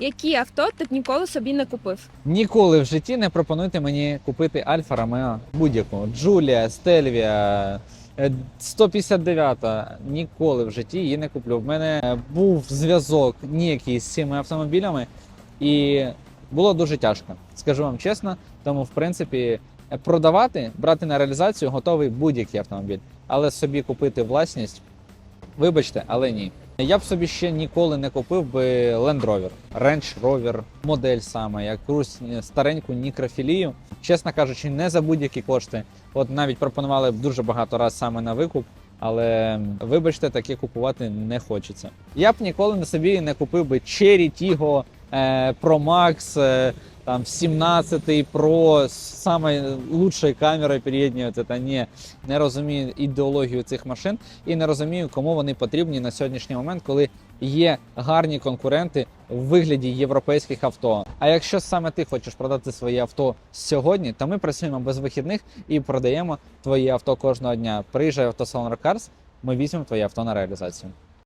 Які авто ти б ніколи собі не купив? Ніколи в житті не пропонуйте мені купити Альфа Ромео будь-яку. Джулія, Стельвія, е, 159. Ніколи в житті її не куплю. В мене е, був зв'язок ніякий з цими автомобілями, і було дуже тяжко. Скажу вам чесно. Тому, в принципі, е, продавати, брати на реалізацію готовий будь-який автомобіль, але собі купити власність, вибачте, але ні. Я б собі ще ніколи не купив би Land Rover, Range Rover, модель саме, якусь стареньку нікрофілію. Чесно кажучи, не за будь-які кошти. От навіть пропонували б дуже багато раз саме на викуп, але вибачте, таке купувати не хочеться. Я б ніколи на собі не купив би Cherry Tiggo, е, Pro Max, е, там 17 Pro з самою лучшою камерою передньою. Це ні, не розумію ідеологію цих машин і не розумію, кому вони потрібні на сьогоднішній момент, коли є гарні конкуренти в вигляді європейських авто. А якщо саме ти хочеш продати своє авто сьогодні, то ми працюємо без вихідних і продаємо твоє авто кожного дня. Приїжджай в автосалон Рокарс, ми візьмемо твоє авто на реалізацію.